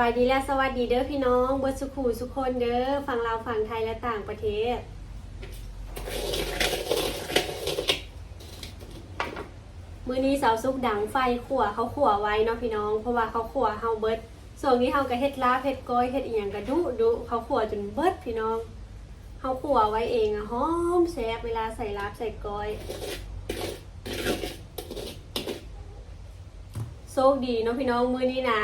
บายดีและสวัสดีเด้อพี่น้องเบิร์สุขูสุกคนเด้อฝั่งลาวฝั่งไทยและต่างประเทศ มือนี้สาวซุกดังไฟขั่วเขาขั่วไว้เนาะพี่น้อง เพราะว่าเขาขั่วเฮาเบิร์ดส่วนนี้เฮาก็เฮ็ดลาบเฮ็ดก้อยเฮ็ดอีหยังก็ดุดุเขาขั่วจนเบิร์ดพี่น้องเฮาขั่วไว้เองอะหอมแซ่บเวลาใส่ลาบใส่ก้อยโชคดีเนาะพี่น้องมือนี้นะ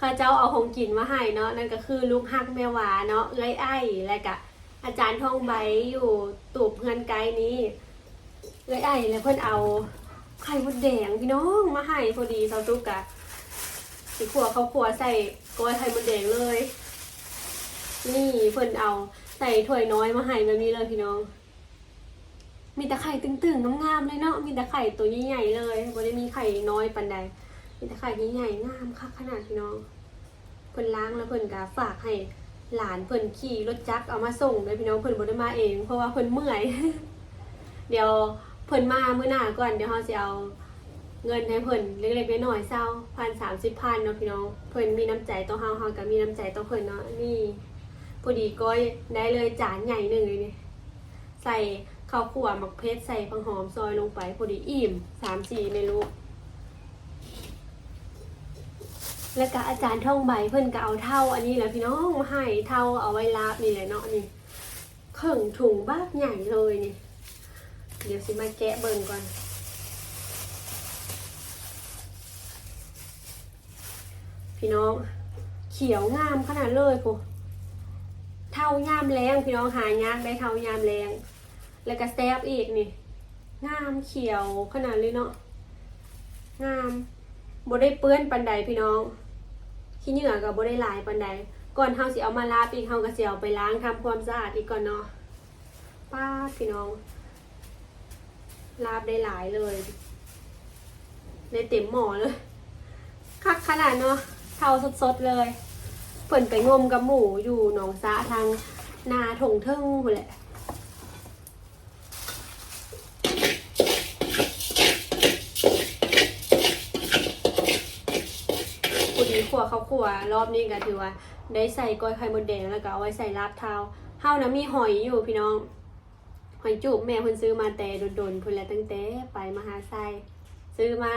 ข้าเจ้าเอาของกินมาให้เนาะนั่นก็คือลูกฮักแม่วาเนาะเอ้ยไอ้และกะอาจารย์ทองใบอยู่ตูบเพื่อนไกลนี้เอ้ยไอ้แล้วเพื่อนเอาไข่มดแดงพี่น้องมาให้พอดีเซาตุกกะสีขัวเขาขัวใส่ก้อยไข่มดแดงเลย นี่เพื่อนเอาใส่ถ้วยน้อยมาให้แบบนี้เลยพี่น้อง มีแต่ไข่ตึงๆงามๆเลยเนาะมีแต่ไข่ตัวใหญ่ๆเลยบ่ได้มีไข่น้อยปันใดมีแต่ไข่ใหญ่ๆงามคักขนาดพี่น้อง เพิ่นล้างแล้วเพิ่นก็ฝากให้หลานเพิ่นขี่รถจักรเอามาส่งเลยพี่น้องเพิ่นบ่ได้มาเอง เพราะว่าเพิ่นเมื่อย เดี๋ยวเพิ่นมามื้อหน้าก่อนเดี๋ยวเฮาสิเอาเงินให้เพิ่นเล็กๆน้อยๆเศร้าพันสามสิบพันเนาะพี่น้องเพิ่นมีน้ำใจต่อเฮาเฮาก็มีน้ำใจต่อเพิ่นเนาะนี่พอดีก้อยได้เลยจานใหญ่หนึ่งเลยนี่ใส่ข้าวคั่วหมักเพชรใส่ผักหอมซอยลงไปพอดีอิ่มสามสี่เมนู แล้วก็อาจารย์ท่องใบเพิ่นก็เอาเท่าอันนี้แหละพี่น้องมาให้เท่าเอาไว้ลาบนี่แหละเนาะนี่เข่งถุงบ้าใหญ่เลยนี่ เดี๋ยวสิมาแกะเบิ่งก่อน พี่น้องเขียวงามขนาดเลยปุ๊เท่ายามแรงพี่น้องหายากได้เท่ายามแรง แล้วก็แซบอีกนี่ งามเขียวขนาดเลยเนาะงามบ่ได้เปื้อนปันใดพี่น้อง ขี้เหงื่อก็บ่ได้หลายปันใดก่อนเฮาสิเอามาลาบอีกเฮาก็สิเอาไปล้างทำความสะอาดอีกก่อนเนาะป้าพี่น้อง ลาบได้หลายเลยได้เต็มหม้อเลยคักขนาดเนาะเท่าสดๆเลยเปิ่นไปงมกับหมูอยู่หนองสะทางนาถงเทิงพุ่นแหละ พ อดีขัวเขาขัวรอบนี้ก็ถือว่า ได้ใส่ก้อยไข่มดแดงแล้วก็เอาไว้ใส่ลาบเท้าเฮานะมีหอยอยู่พี่น้อง หอยจูบแม่เพิ่นซื้อมาแต่โดนๆเพิ่นแล้วตั้งแต่ไปมหาไซซื้อมา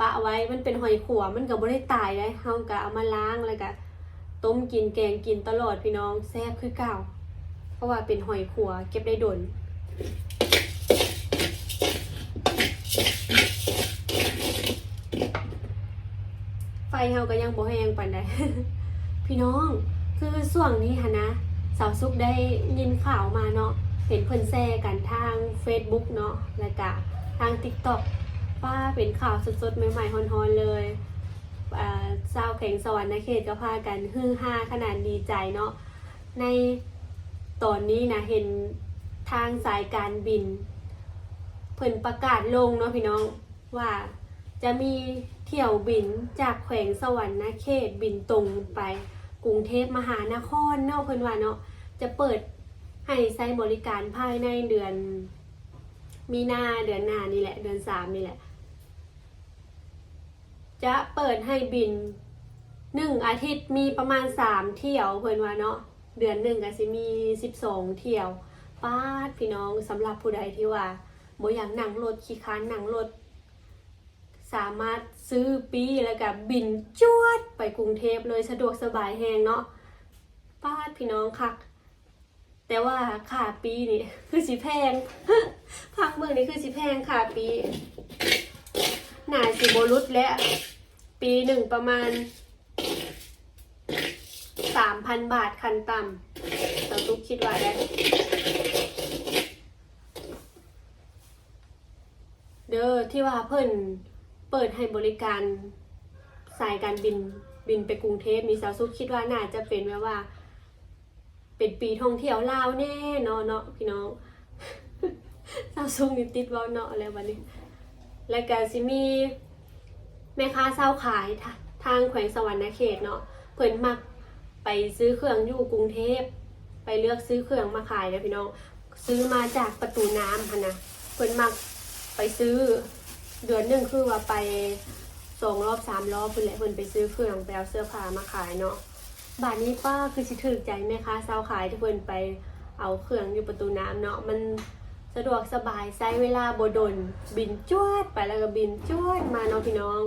ปะไว้มันเป็นหอยขัวมันก็บ่ได้ตายเลยเฮาก็เอามาล้างแล้วก็ต้มกินแกงกินตลอดพี่น้องแซ่บคือเก่า เพราะว่าเป็นหอยขัวเก็บได้ดน ไฟ เฮาก็ยังบ่แห้งปานใด พี่น้อง คือส่วงนี้ฮะนะสาวซุกได้ยินข่าวมาเนาะเห็นเพิ่นแซ่กันทาง Facebook เนาะแล้วก็ทาง TikTok ป้าเป็นข่าวสดๆ ใหม่ๆฮอนๆเลยอ่าชาวแข่งสวรรค์เขตก็พากันฮือฮาขนาดดีใจเนาะในตอนนี้นะเห็นทางสายการบิน เพิ่นประกาศลงเนาะพี่น้องว่าจะมี เที่ยวบินจากแขวงสวรรค์นเขตบินตรงไปกรุงเทพมหานครเนาะเพิ่นว่าเนาะจะเปิดให้ใช้บริการภายในเดือน มีนาเดือนหน้านี่แหละเดือนสามนี่แหละ จะเปิดให้บินหนึ่งอาทิตย์มีประมาณสามเที่ยวเพิ่นว่าเนาะเดือนหนึ่งก็สิมีสิบสองเที่ยวป้าดพี่น้องสำหรับผู้ใดที่ว่าบ่อยากนั่งรถขี้ค้านนั่งรถสามารถ ซื้อปีแล้วก็บินจวดไปกรุงเทพเลยสะดวกสบายแหงเนาะป้าดพี่น้องคักแต่ว่าค่าปีนี่คือสิแพงพังเมืองนี่คือสิแพงค่าปี หนาสิโบรุษและ ปีหนึ่งประมาณสามพันบาทคันต่ำเราตุ๊กคิดว่าได้เด้อที่ว่าเพิ่น เปิดให้บริการสายการบินบินไปกรุงเทพมีสาวซุกคิดว่าน่าจะเป็นแบบว่า เป็นปีท่องเที่ยวลาวแน่เนาะเนาะพี่น้องสาวซุกนี่ติดว่าเนาะอะไรวันนี้ แล้วก็สิมีแม่ค้าเศร้าขายทาทางแขวงสวรรณเขตเนาะเพิ่นมักไปซื้อเครื่องอยู่กรุงเทพไปเลือกซื้อเครื่องมาขายเลยพี่น้องซื้อมาจากประตูน้ำค่ะนะเพิ่นมักไปซื้อ เดือนหนึ่งคือว่าไปสองรอบสามรอบเพิ่นแหละเพิ่นไปซื้อเครื่องไปเอาเสื้อผ้ามาขายเนาะบาทนี้ป้าคือสิถือใจไหมคะสาวขายที่เพิ่นไปเอาเครื่องอยู่ประตูน้ำเนาะมันสะดวกสบายใช้เวลาบดน บินจวดไปแล้วก็บินจวดมาเนาะพี่น้อง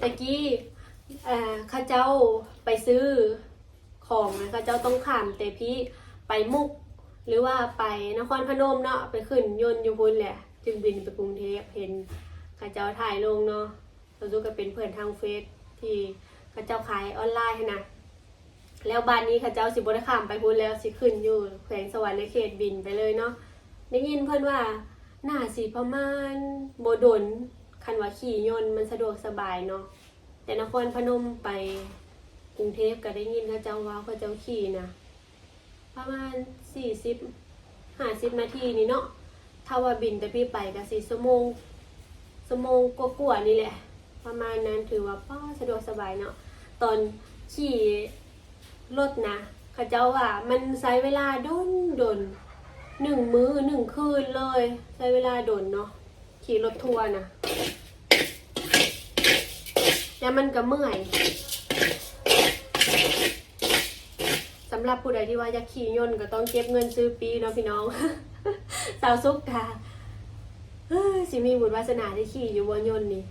ตะกี้ข้าเจ้าไปซื้อ ของนะข้าเจ้าต้องขามแต่พี่ไปมุก หรือว่าไปนครพนมเนาะไปขึ้นยนต์อยู่พุ่นแหละ จึงบินไปกรุงเทพเห็นข้าเจ้าถ่ายลงเนาะเราดูก็เป็นเพื่อนทางเฟซที่ข้าเจ้าขายออนไลน์นะแล้วบ้านนี้ข้าเจ้าสิบได้ข้ามไปพุ่นแล้วสิขึ้นอยู่แขวงสวรรค์ในเขตบินไปเลยเนาะได้ยินเพื่อนว่าหน้าสีประมาณโบดนคันว่าขี่ยนต์มันสะดวกสบายเนาะแต่นครพนมไป กรุงเทพก็ได้ยินข้าเจ้าว่าข้าเจ้าขี่นะประมาณสี่สิบห้าสิบนาทีนี่เนาะถ้าว่าบินแต่พี่ไปก็สี่ชั่วโมงชั่วโมงกว่าๆนี่แหละ ประมาณนั้นถือว่าป้าสะดวกสบายเนาะตอนขี่รถนะเขาเจ้าว่ามันใช้เวลาดนดนหนึ่งมือหนึ่งคืนเลยใช้เวลาดนเนาะขี่รถทัวร์นะแล้วมันก็เมื่อยำหรับผู้ใดที่ว่าอยากขี่ยนต์ก็ต้องเก็บเงินซื้อปีเนาะพี่น้อง สาวซุกค่ะเฮ้ยสิมีบุญวาสนาได้ขี่อยู่บนยนต์นี่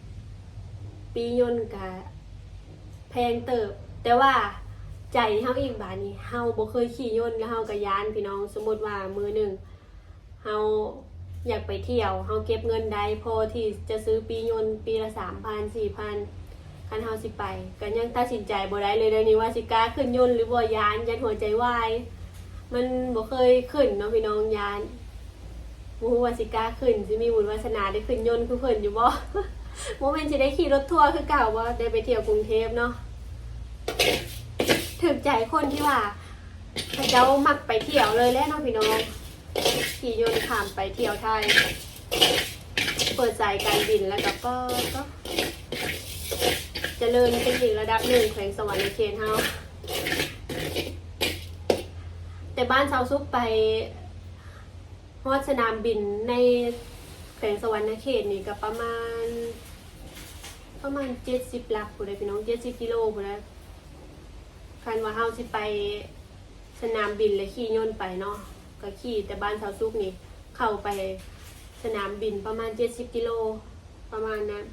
ปียนต์กะแพงเติบ แต่ว่าใจเฮาอีกบาทนี้เฮาบ่เคยขี่ยนต์แล้วเฮาก็ยานพี่น้อง สมมติว่ามือหนึ่งเฮาอยากไปเที่ยวเฮาเก็บเงินได้พอที่จะซื้อปียนต์ปีละสามพันสี่พัน คันเฮาสิไปก็ยังตัดสินใจบ่ได้เลยเดี๋ยวนี้ว่าสิกล้าขึ้นยนต์หรือบ่ยานยันหัวใจวายมันบ่เคยขึ้นเนาะพี่น้องยานบ่ฮู้ว่าสิกล้าขึ้นสิมีบุญวาสนาได้ขึ้นยนต์คือเพิ่นอยู่บ่บ่แม่นสิได้ขี่รถทัวร์คือเก่าบ่ได้ไปเที่ยวกรุงเทพเนาะถึกใจคนที่ว่าเขาเจ้ามักไปเที่ยวเลยแหละเนาะพี่น้องขี่ยนต์ข้ามไปเที่ยวไทย เปิดใจการบินแล้วก็ก็ก็ เจริญเป็นอีกระดับหนึ่งแขวงสวรรค์ในเขตเฮาแต่บ้านชาวซุกไปฮอดสนามบินในแขวงสวรรค์ในเขตนี่ก็ประมาณ ประมาณเจ็ดสิบลักผู้ใดพี่น้องเจ็ดสิบกิโลผู้ใดคันว่าเฮาสิไปสนามบินและขี่ยนต์ไปเนาะก็ขี่แต่บ้านชาวซุกนี่เข้าไปสนามบินประมาณเจ็ดสิบกิโลประมาณนั้น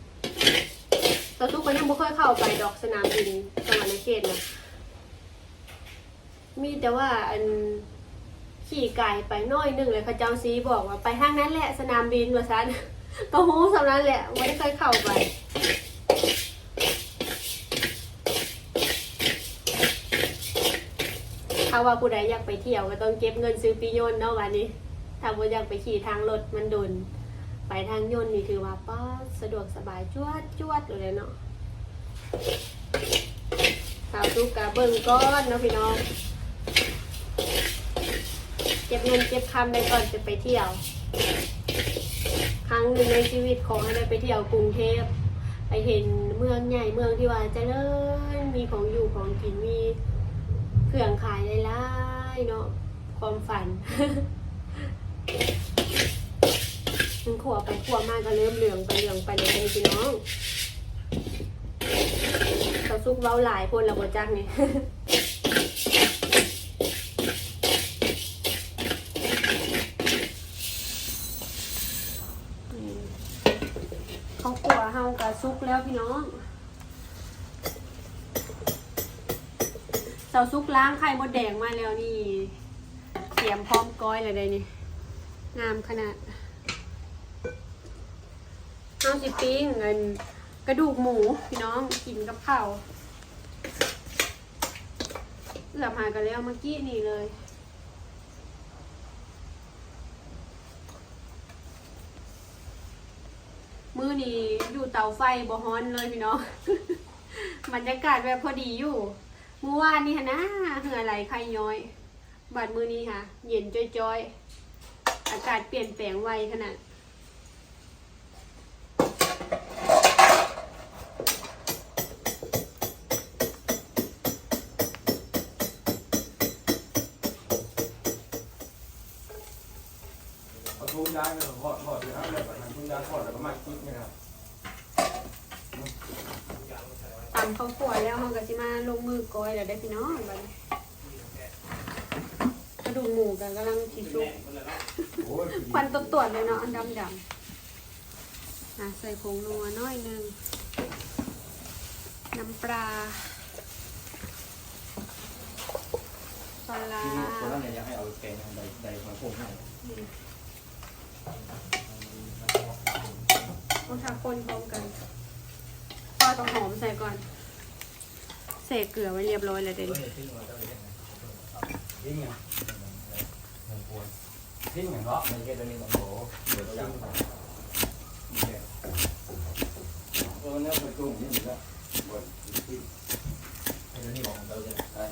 ตอนทุกคนยังบ่เคยเข้าไปดอกสนามบินสวรรค์เขตนะมีแต่ว่าอันขี่ไก่ไปน้อยหนึงเลยเขาเจ้าซีบอกว่าไปทางนั้นแหละสนามบินว่าซันก็ฮู้สำนั้นแหละไม่ได้เคยเข้าไปถ้าว่าผู้ใดอยากไปเที่ยวก็ต้องเก็บเงินซื้อปียนเนาะวันนี้ ถ้าบ่อยากไปขี่ทางรถมันโดน ไปทางยนต์นี่คือว่าป้าสะดวกสบายจวดจวดเลยเนาะสาวทุกกะเบิ่งก้อนเนาะพี่น้อง เก็บเงินเก็บคำได้ก่อนจะไปเที่ยว ครั้งหนึ่งในชีวิตของให้ได้ไปเที่ยวกรุงเทพไปเห็นเมืองใหญ่เมืองที่ว่าเจริญมีของอยู่ของกินมีเครื่องขายหลายๆเนาะความฝัน มันขัวไปขัวมากก็เริ่มเหลืองไปเหลืองไปเลยพี่น้องเขาซุกเว้าหลายคนและบจักนี่เขาขัวเฮากับซุกแล้วพี่น้องเสาซุกล้างไข่มดแดงมาแล้วนี่เตรียมพร้อมก้อยเลยได้นี่งามขนาด เอาสิปิ้งเงินกระดูกหมูพี่น้องกินกับข้าวเอือบหากันแล้วเมื่อกี้นี่เลยมือนี้อยู่เตาไฟบ่ฮ้อนเลยพี่น้องบรรยากาศแบบพอดีอยู่เมื่อวานนี่ฮะนะเหงื่อไหลไข่ย้อยบาดมือนี้ค่ะ เย็นจ้อยๆ อากาศเปลี่ยนแปลงไวขนาด ตำข้าวคั่วแล้วเราก็สิมาลงมือก้อยแล้วได้อพี่น้องบัดนี้กระดูกหมูกันกำลังสิสุกโอ้ยควันตรวจๆเลยเนาะอันดำดำๆอะใส่ผงนัวน้อยหนึงน้ำปลาปลาร้าคนนั้นเนี่ยอยากให้เอาแกงใดใดมาโค้งให้ต้องทาคนพร้อมกันปลาต้องหอมใส่ก่อน เสกเกลือไว้เรียบร้อยเลยเดนี้ทิ้งไงทิ้งไงเนาะมันแค่ตัวนี้มันโหเดี๋ยวตัวอย่างเออเนี่ยป็นกุ้งนี่เหรอบนทิ้งไอ้ตัวนี้ของเราจะได้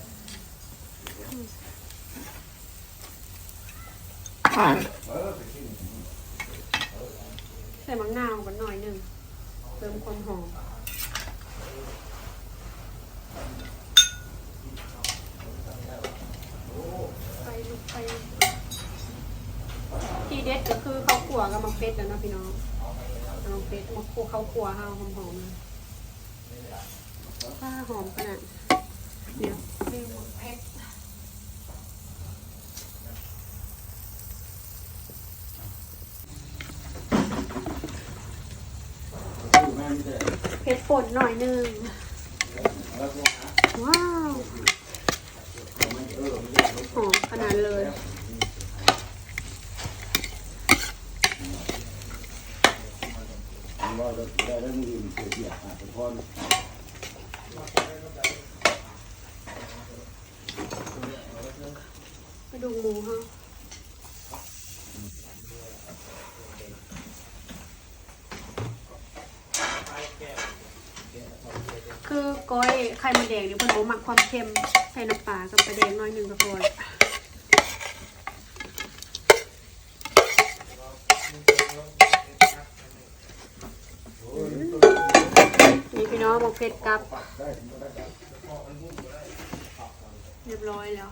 เออไปใส่มะนาวกันหน่อยหนึ่งเติมความหอมไปลูกไปที่ เด็ดก็คือข้าวขั่วกับมะเฟ็ดแล้วนะพี่น้องเอามะเฟ็ดมะคั่วข้าวขั่วห้าวหอมๆเลยว้าหอมขนาดเดี๋ยวเมนูเผ็ดม่ไม่ได้เผ็ดป่นหน่อยหนึงว้าวหอมขนาดเลย ว่าจะได้แล้มือเสียเสียอะเป็นกระดูกหมูค่ะคือก้อยไข่มดแดงนี่เพิ่นบ่มักความเค็มใส่น้ำปลากับปลาแดงน้อยหนึงก็พอนี่พี่น้องหมกเผ็ดกับ เรียบร้อยแล้ว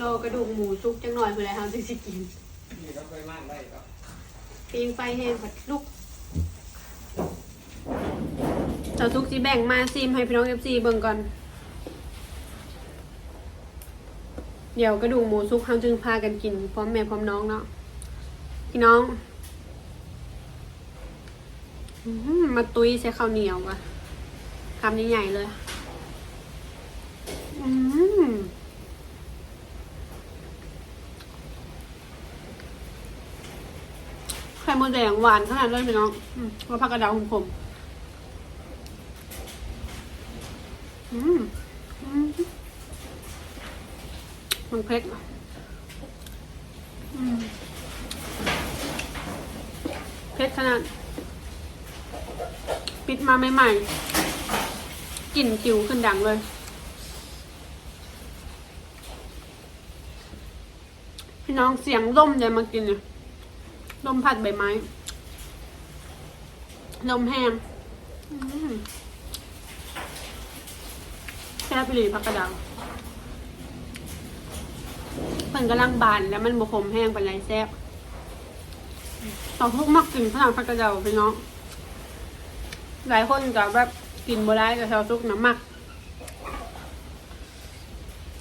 รอกระดูกหมูซุกจังหน่อยเพื่ออะไรครับจึงสิกินปีงไฟแห้งผัดลูกเจ้าซุกจีแบ่งมาซิมให้พี่น้องเอฟซีเบิ่งก่อน เดี๋ยวกระดูกหมูซุกเขาจึงพากันกิน พร้อมแม่พร้อมน้องเนาะพี่น้องมาตุยใส่ข้าวเหนียวอะ คำใหญ่ๆเลยอืมไข่มดแดงหวานขนาดเลยพี่น้องมว่าผักกระดาขมๆอืมมมันเผ็ดอะอืมเผ็ดขนาด ปิดมาใหม่ๆ กลิ่นคิวขึ้นดังเลย พี่น้องเสียงลมเลยมากินเนี่ยลมพัดใบไม้ ลมแห้งแซ่บไปเลยพักกระดังมันกำลังบานแล้วมันบวคมแห้งเป็นไรแซ่บต่อทุกมักกินขนาดพักกระเดาพี่น้องหลายคนกับแบบ กินบัได้กับชาวซุกน้ำมัก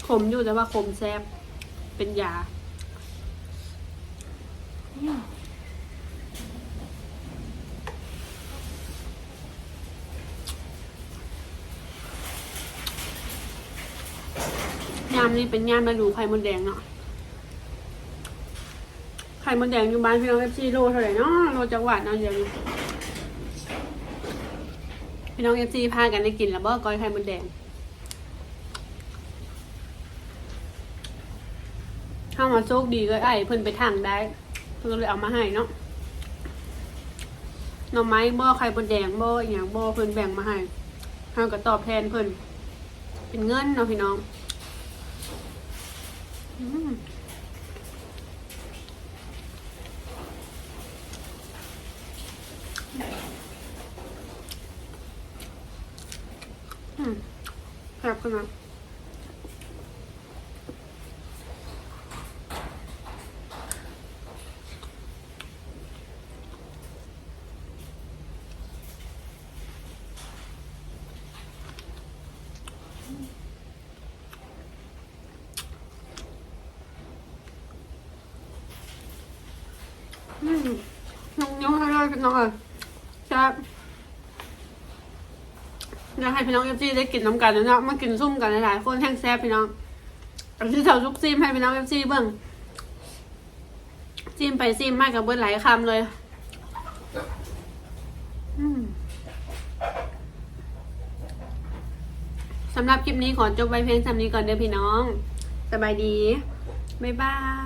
ขมอยู่แต่ว่าขมแซ่บเป็นยาย่ามนี้เป็นย่ามฤดูไข่มดแดงเนาะ ไข่มดแดงอยู่บ้านพี่น้องเอฟซีโลเท่าไหร่เนาะโลจังหวัดเนาะเดี๋ยวนี้ พี่น้องเอฟซีพากันได้กินแล้วบ่ก้อยไข่มดแดงถ้ามาโชคดีก็ไอ้เพิ่นไปทางได้ เพิ่นก็เลยเอามาให้เนาะหน่อไม้บ่ไข่มดแดงบ่อหย่างบ่เพิ่นแบ่งมาให้เฮาก็ตอบแทนเพิ่นเป็นเงินเนาะพี่น้อง อืมอืม Тапкана. Mm. No, no, no, no. Ja. อยากให้พี่น้องเอฟซีได้กินน้ำกันนะเนาะมากินซุ่มกันหลายๆคนแห้งแซ่บพี่น้องอันที่เถาซุกซีมให้พี่น้องเอฟซีเบิ่งซีมไปซีมมากกับเบิ้ลหลายคำเลยสำหรับคลิปนี้ขอจบไว้เพียงสำนี้ก่อนเด้อพี่น้อง สบายดี บ๊ายบาย